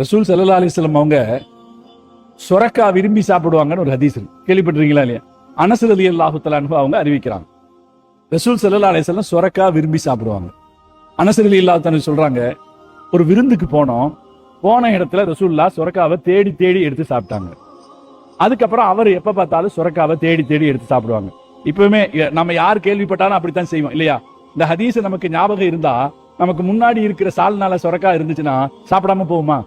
ரசூல் சல்லா அலிஸ்லம் அவங்க சொரக்கா விரும்பி சாப்பிடுவாங்கன்னு ஒரு ஹதீஸ் கேள்விப்பட்டிருக்கீங்களா இல்லையா? அனசர் அலி அல்லாஹுத்தலான் அவங்க அறிவிக்கிறாங்க. ரசூல் சல்லா அலிஸ்லாம் சொரக்கா விரும்பி சாப்பிடுவாங்க. அனசர் அலி அல்லாஹ் சொல்றாங்க ஒரு விருந்துக்கு போனோம். போன இடத்துல ரசூல்லா சொரக்காவை தேடி தேடி எடுத்து சாப்பிட்டாங்க. அதுக்கப்புறம் அவர் எப்ப பார்த்தாலும் சொரக்காவை தேடி தேடி எடுத்து சாப்பிடுவாங்க. இப்பவுமே நம்ம யார் கேள்விப்பட்டாலும் அப்படித்தான் செய்வோம் இல்லையா? இந்த ஹதீஸ் நமக்கு ஞாபகம் இருந்தா நமக்கு முன்னாடி இருக்கிற சால்னால சொரக்கா இருந்துச்சுன்னா சாப்பிடாம போகுமா?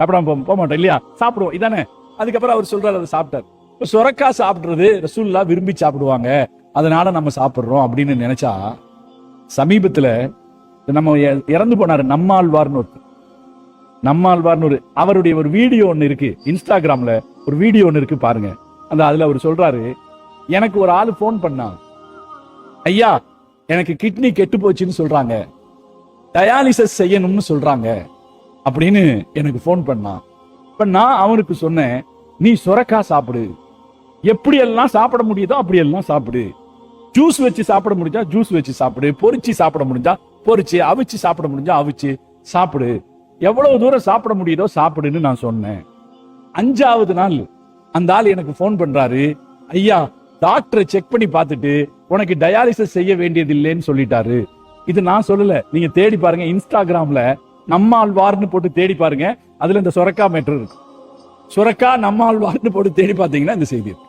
சாப்பிடாம போக மாட்டோம் இல்லையா? சாப்பிடுவோம் இதானே? அதுக்கப்புறம் அவர் சொல்றாரு அதை சாப்பிட்டார். இப்ப சொரக்கா சாப்பிடுறது ரசூல்லா விரும்பி சாப்பிடுவாங்க. அதனால நம்ம சாப்பிட்றோம் அப்படின்னு நினைச்சா சமீபத்துல நம்ம இறந்து போனாரு நம்மாழ்வார்னு ஒருத்தர். நம்மாழ்வார்னு ஒரு அவருடைய ஒரு வீடியோ ஒன்று இருக்கு இன்ஸ்டாகிராம்ல. ஒரு வீடியோ ஒன்று இருக்கு பாருங்க. அந்த அதுல அவர் சொல்றாரு எனக்கு ஒரு ஆள் ஃபோன் பண்ணா. ஐயா எனக்கு கிட்னி கெட்டு போச்சுன்னு சொல்றாங்க. டயாலிசஸ் செய்யணும்னு சொல்றாங்க. அப்படின்னு எனக்கு ஃபோன் பண்ணான். இப்போ நான் அவனுக்கு சொன்னேன் நீ சுரக்கா சாப்பிடு. எப்படி எல்லாம் சாப்பிட முடியுதோ அப்படி எல்லாம் சாப்பிடு. ஜூஸ் வச்சு சாப்பிட முடிஞ்சா ஜூஸ் வச்சு சாப்பிடு. பொறிச்சு சாப்பிட முடிஞ்சா பொறிச்சு அவிச்சு சாப்பிட முடிஞ்சா அவிச்சு சாப்பிடு. எவ்வளவு தூரம் சாப்பிட முடியுதோ சாப்பிடுன்னு நான் சொன்னேன். அஞ்சாவது நாள் அந்த ஆள் எனக்கு ஃபோன் பண்றாரு. ஐயா டாக்டரை செக் பண்ணி பார்த்துட்டு உனக்கு டயாலிசிஸ் செய்ய வேண்டியது இல்லைன்னு சொல்லிட்டாரு. இது நான் சொல்லல. நீங்க தேடி பாருங்க இன்ஸ்டாகிராம்ல நம்மாழ்வார்னு போட்டு தேடி பாருங்க. அதுல இந்த சொரக்கா மேட்டர் இருக்கு. சுரக்கா நம்மாழ்வார்னு போட்டு தேடி பார்த்தீங்கன்னா இந்த செய்தி இருக்கு.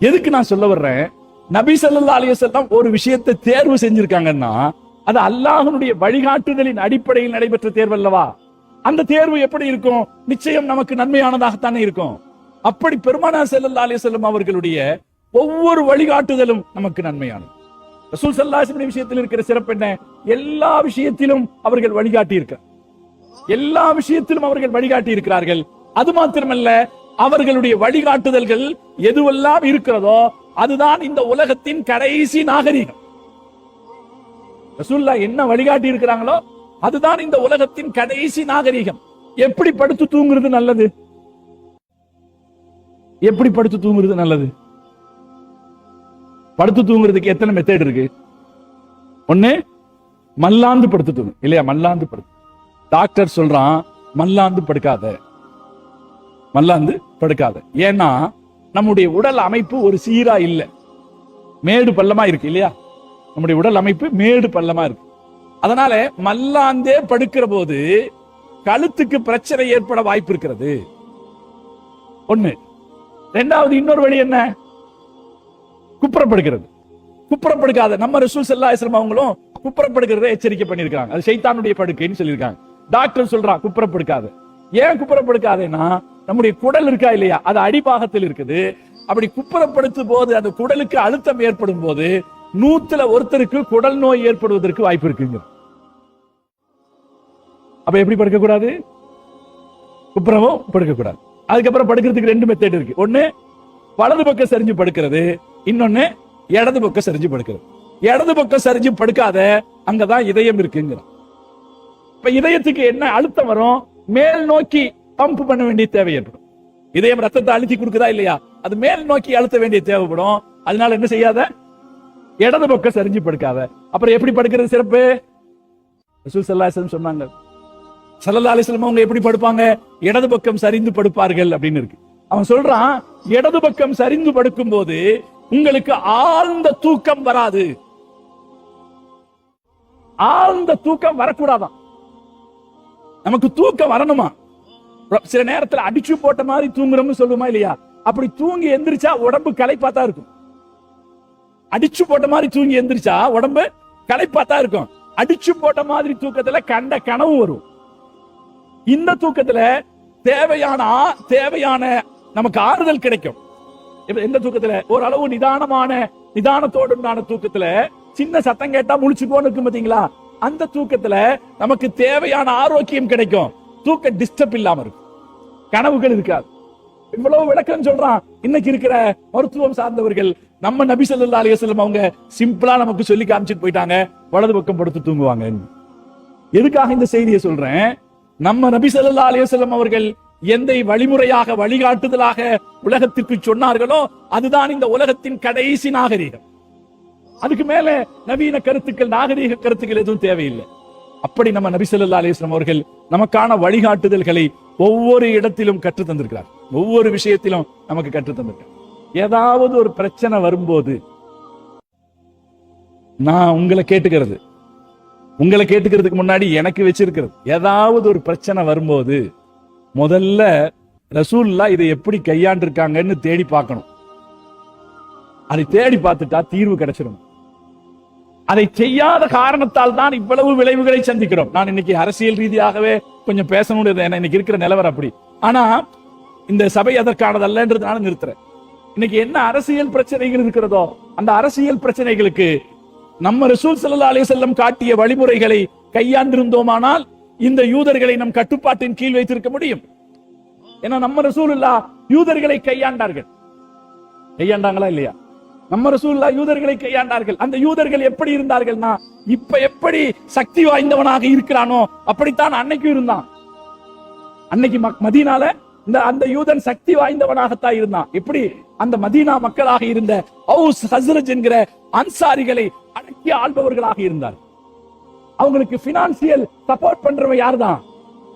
எதுக்கு நான் சொல்ல வர்றேன்? நபி சல்லா அலைஹி ஒரு விஷயத்தை தேர்வு செஞ்சிருக்காங்கன்னா அது அல்லாஹனுடைய வழிகாட்டுதலின் அடிப்படையில் நடைபெற்ற தேர்வு அல்லவா? அந்த தேர்வு எப்படி இருக்கும்? நிச்சயம் நமக்கு நன்மையானதாகத்தானே இருக்கும். அப்படி பெருமானா ஸல்லல்லாஹு அலைஹி வஸல்லம் அவர்களுடைய ஒவ்வொரு வழிகாட்டுதலும் நமக்கு நன்மையானது. ரசூல் ஸல்லல்லாஹு விஷயத்தில் இருக்கிற சிறப்பு என்ன? எல்லா விஷயத்திலும் அவர்கள் வழிகாட்டி இருக்க எல்லா விஷயத்திலும் அவர்கள் வழிகாட்டி இருக்கிறார்கள் அது மாத்திரமல்ல அவர்களுடைய வழிகாட்டுதல்கள் எதுவெல்லாம் இருக்கிறதோ அதுதான் இந்த உலகத்தின் கடைசி நாகரிகம். ரசூல்லா என்ன வழிகாட்டி இருக்கிறாங்களோ அதுதான் இந்த உலகத்தின் கடைசி நாகரிகம். எப்படி படுத்து தூங்குறது நல்லது? எப்படி படுத்து தூங்குறது நல்லது? படுத்து தூங்குறதுக்கு எத்தனை மெத்தேட் இருக்கு? ஒண்ணு மல்லாந்து படுத்து தூங்கு. இல்லையா? மல்லாந்து படுத்து டாக்டர் சொல்றான் மல்லாந்து படுக்காத. மல்லாந்து படுக்காத. ஏன்னா நம்முடைய உடல் அமைப்பு ஒரு சீரா இல்ல. மேடு பள்ளமா இருக்கு இல்லையா? நம்முடைய உடல் அமைப்பு மேடு பள்ளமா இருக்கு. அதனால மல்லாந்தே படுக்கிற போது கழுத்துக்கு பிரச்சனை ஏற்பட வாய்ப்பு இருக்கிறது. ஒண்ணு. ரெண்டாவது இன்னொரு வழி என்ன? குப்புறப்படுகிறது. குப்புறப்படுக்காத. நம்ம ரசூல் ஸல்லல்லாஹு அவங்களும் குப்புறப்படுகிறத எச்சரிக்கை பண்ணிருக்காங்க அது சைத்தானுடைய படுக்கைன்னு சொல்லியிருக்காங்க. டாக்டர் சொல்றா குப்புறப்படுக்காது. ஏன் குப்புறப்படுக்காதேன்னா நம்முடைய குடல் இருக்கா இல்லையா? அது அடிபாகத்தில் இருக்குது. அப்படி குப்புறப்படுத்தும் போது அந்த குடலுக்கு அழுத்தம் ஏற்படும் போது நூத்துல ஒருத்தருக்கு குடல் நோய் ஏற்படுவதற்கு வாய்ப்பு இருக்குங்க. அப்ப எப்படி படுக்க கூடாது குப்புறமும் படுக்க கூடாது அதுக்கப்புறம் படுக்கிறதுக்கு ரெண்டு மெத்தட் இருக்கு. ஒண்ணு வலது பக்கம் சரிஞ்சு படுக்கிறது. இன்னொன்னு இடது பக்கம் சரிஞ்சு படுக்கிறது. இடது பக்கம் சரிஞ்சு படுக்காத அங்கதான் இதயம் இருக்குங்கிறான் இப்ப இதயத்துக்கு என்ன அழுத்தம் வரும்? மேல் நோக்கி பம்ப் பண்ண வேண்டிய தேவை ஏற்படும். இதயம் ரத்தத்தை அழுத்தி கொடுக்குதா இல்லையா? அது மேல் நோக்கி அழுத்த வேண்டிய தேவைப்படும். அதனால என்ன செய்யாத? இடது பக்கம் சரிஞ்சு படுக்காத. அப்புறம் எப்படி படுக்கிறது சிறப்பு? ரசூல் ஸல்லல்லாஹு சொன்னாங்க. சல்லல்லா அலிஸ்லம் அவங்க எப்படி படுப்பாங்க? இடது பக்கம் சரிந்து படுப்பார்கள் அப்படின்னு இருக்கு. அவன் சொல்றான் இடது பக்கம் சரிந்து படுக்கும் போது உங்களுக்கு ஆழ்ந்த தூக்கம் வராது. ஆழ்ந்த தூக்கம் வரக்கூடாதான். நமக்கு தூக்கம் வரணுமா? சில நேரத்துல அடிச்சு போட்ட மாதிரி தூங்குறோம்னு சொல்லுமா இல்லையா? அப்படி தூங்கி எந்திரிச்சா உடம்பு களைப்பாத்தா இருக்கும். அடிச்சு போட்ட மாதிரி தூங்கி எந்திரிச்சா உடம்பு களைப்பாத்தா இருக்கும். அடிச்சு போட்ட மாதிரி தூக்கத்துல கண்ட கனவு வரும். இந்த தூக்கத்துல தேவையான தேவையான நமக்கு ஆறுதல் கிடைக்கும். எந்த தூக்கத்துல ஓரளவு நிதானமான நிதானத்தோடு உண்டான தூக்கத்துல சின்ன சத்தம் கேட்டா முழிச்சு போன்னு இருக்கும் பாத்தீங்களா? அந்த தூக்கத்துல நமக்கு தேவையான ஆரோக்கியம் கிடைக்கும். தூக்க டிஸ்டர்ப் இல்லாம இருக்கும். கனவுகள் இருக்காது. இவ்வளவு விளக்கம் சொல்றான். இன்னைக்கு இருக்கிற மருத்துவம் சார்ந்தவர்கள் நம்ம நபி சொல்லா அலைஹி அவங்க சிம்பிளா நமக்கு சொல்லி காமிச்சிட்டு போயிட்டாங்க. வலது பக்கம் படுத்து தூங்குவாங்க. எதுக்காக இந்த செய்தியை சொல்றேன்? நம்ம நபி சொல்லா அலைஹி அவர்கள் எந்த வழிமுறையாக வழிகாட்டுதலாக உலகத்திற்கு சொன்னார்களோ அதுதான் இந்த உலகத்தின் கடைசி நாகரீகம். அதுக்கு மேல நவீன கருத்துக்கள் நாகரீக கருத்துக்கள் எதுவும் தேவையில்லை. அப்படி நம்ம நபிசல்லா அலிஸ்லாம் அவர்கள் நமக்கான வழிகாட்டுதல்களை ஒவ்வொரு இடத்திலும் கற்று தந்திருக்கிறார். ஒவ்வொரு விஷயத்திலும் நமக்கு கற்று தந்திருக்கிறார். ஏதாவது ஒரு பிரச்சனை வரும்போது நான் உங்களை கேட்டுக்கிறது. உங்களை கேட்டுக்கிறதுக்கு முன்னாடி எனக்கு வச்சிருக்கிறது. ஏதாவது ஒரு பிரச்சனை வரும்போது முதல்ல ரசூல்லா இதை எப்படி கையாண்டிருக்காங்கன்னு தேடி பார்க்கணும். அதை தேடி பார்த்துட்டா தீர்வு கிடைச்சிடும். அதை செய்யாத காரணத்தால் தான் இவ்வளவு விளைவுகளை சந்திக்கிறோம். நான் இன்னைக்கு அரசியல் ரீதியாகவே கொஞ்சம் பேசணும் இன்னைக்கு இருக்கிற நிலவரம் அப்படி. ஆனா இந்த சபை அதற்கானதல்லன்றதுனால நிறுத்துறேன். இன்னைக்கு என்ன அரசியல் பிரச்சனைகள் இருக்கிறதோ அந்த அரசியல் பிரச்சனைகளுக்கு நம்ம ரசூல் சல்லா அலி செல்லம் காட்டிய வழிமுறைகளை கையாண்டிருந்தோமானால் இந்த யூதர்களை நம் கட்டுப்பாட்டின் கீழ் வைத்திருக்க முடியும். ஏன்னா நம்ம ரசூல் யூதர்களை கையாண்டார்கள். கையாண்டாங்களா இல்லையா? நம்ம ரசூல்லா யூதர்களை கையாண்டார்கள். அந்த யூதர்கள் எப்படி இருந்தார்கள்னா இப்ப எப்படி சக்தி வாய்ந்தவனாக இருக்கிறானோ அப்படித்தான் அன்னைக்கும் இருந்தான். அன்னைக்கு மதீனால இந்த அந்த யூதன் சக்தி வாய்ந்தவனாகத்தான் இருந்தான். எப்படி? அந்த மதீனா மக்களாக இருந்த ஹவுஸ் ஹசரஜ் என்கிற அன்சாரிகளை அடக்கி ஆள்பவர்களாக இருந்தார். அவங்களுக்கு பினான்சியல் சப்போர்ட் பண்றவன் யார்தான்?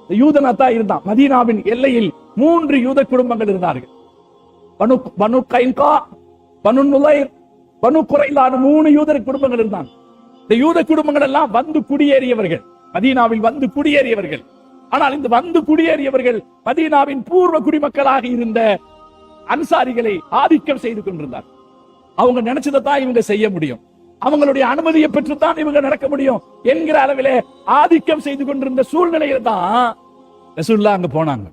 தான் யூதனா தான் இருந்தான். மதீனாவின் எல்லையில் மூன்று யூத குடும்பங்கள் இருந்தார்கள். பனு பனு கைன்கா பனு நுலைர் பனு குறைலான மூணு யூதர் குடும்பங்கள் இருந்தாங்க. இந்த யூத குடும்பங்கள் எல்லாம் வந்து குடியேறியவர்கள். மதீனாவில் வந்து குடியேறியவர்கள். ஆனால் இந்த வந்து குடியேறியவர்கள் மதீனாவின் பூர்வ குடிமக்களாக இருந்த அன்சாரிகளை ஆதிக்கம் செய்து கொண்டிருந்தார். அவங்க நினைச்சதை தான் இவங்க செய்ய முடியும். அவங்களுடைய அனுமதியை பெற்றுத்தான் இவங்க நடக்க முடியும் என்கிற அளவிலே ஆதிக்கம் செய்து கொண்டிருந்த சூழ்நிலையில தான் ரசூல்லா அங்க போனாங்க.